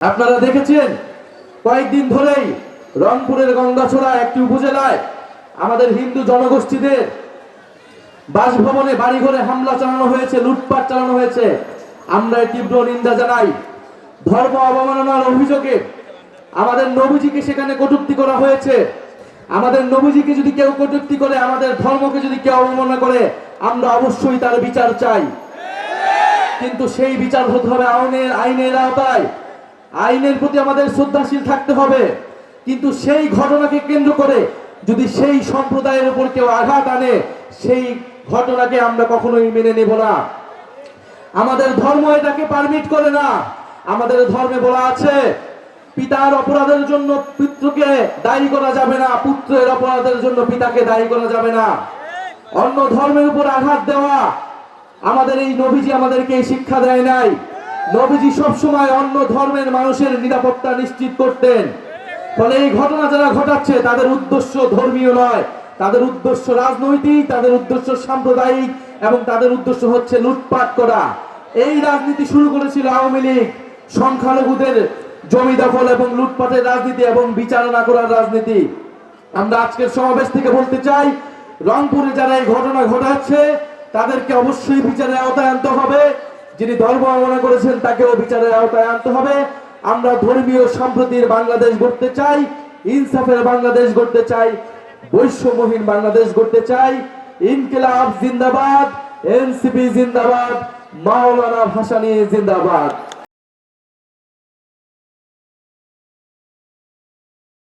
আপনারা দেখেছেন, কয়েকদিন ধরেই রংপুরের গঙ্গাছড়া একটি উপজেলায় আমাদের হিন্দু জনগোষ্ঠীদের বাসভবনে বাড়িঘরে হামলা চালানো হয়েছে, লুটপাট চালানো হয়েছে। আমরা তীব্র নিন্দা জানাই। ধর্ম অবমাননার অভিযোগে আমাদের নবীজিকে সেখানে কটুক্তি করা হয়েছে। আমাদের নবীজিকে যদি কেউ কটুক্তি করে, আমাদের ধর্মকে যদি কেউ অবমাননা করে, আমরা অবশ্যই তার বিচার চাই। কিন্তু সেই বিচার হতে হবে আইনের আইনের আওতায়। আইনের প্রতি আমাদের শ্রদ্ধাশীল থাকতে হবে। কিন্তু সেই ঘটনাকে কেন্দ্র করে যদি সেই সম্প্রদায়ের উপর কেউ আঘাত আনে, সেই ঘটনাকে আমরা কখনোই মেনে নেব না। আমাদের ধর্ম এটাকে পারমিট করে না। আমাদের ধর্মে বলা আছে, পিতার অপরাধের জন্য পিতৃকে দায়ী করা যাবে না, পুত্রের অপরাধের জন্য পিতাকে দায়ী করা যাবে না। অন্য ধর্মের উপর আঘাত দেওয়া, আমাদের এই নবীজি আমাদেরকে শিক্ষা দেয় নাই। নবীজি সবসময় অন্য ধর্মের মানুষের নিরাপত্তা নিশ্চিত করতেন। ফলে এই ঘটনা যারা ঘটাচ্ছে, তাদের উদ্দেশ্য ধর্মীয় নয়। তাদের উদ্দেশ্য রাজনৈতিক, তাদের উদ্দেশ্য সাম্প্রদায়িক এবং তাদের উদ্দেশ্য হচ্ছে লুটপাট করা। এই রাজনীতি শুরু করেছিল আওয়ামী লীগ। সংখ্যালঘুদের জমি দখল এবং লুটপাটের রাজনীতি এবং বিচার না করার রাজনীতি। আমরা আজকের সমাবেশ থেকে বলতে চাই, রংপুরে যারা এই ঘটনা ঘটাচ্ছে, তাদেরকে অবশ্যই বিচারে আওতায় আনতে হবে। যিনি ধর্ম অবমাননা করেছেন তাকেও বিচারের আওতায় আনতে হবে। আমরা ধর্মীয় সম্প্রতির বাংলাদেশ গড়তে চাই, ইনসাফের বাংলাদেশ গড়তে চাই, বৈষম্যহীন বাংলাদেশ গড়তে চাই। ইনকিলাব জিন্দাবাদ, এনসিপি জিন্দাবাদ, মাওলানা ভাসানী জিন্দাবাদ।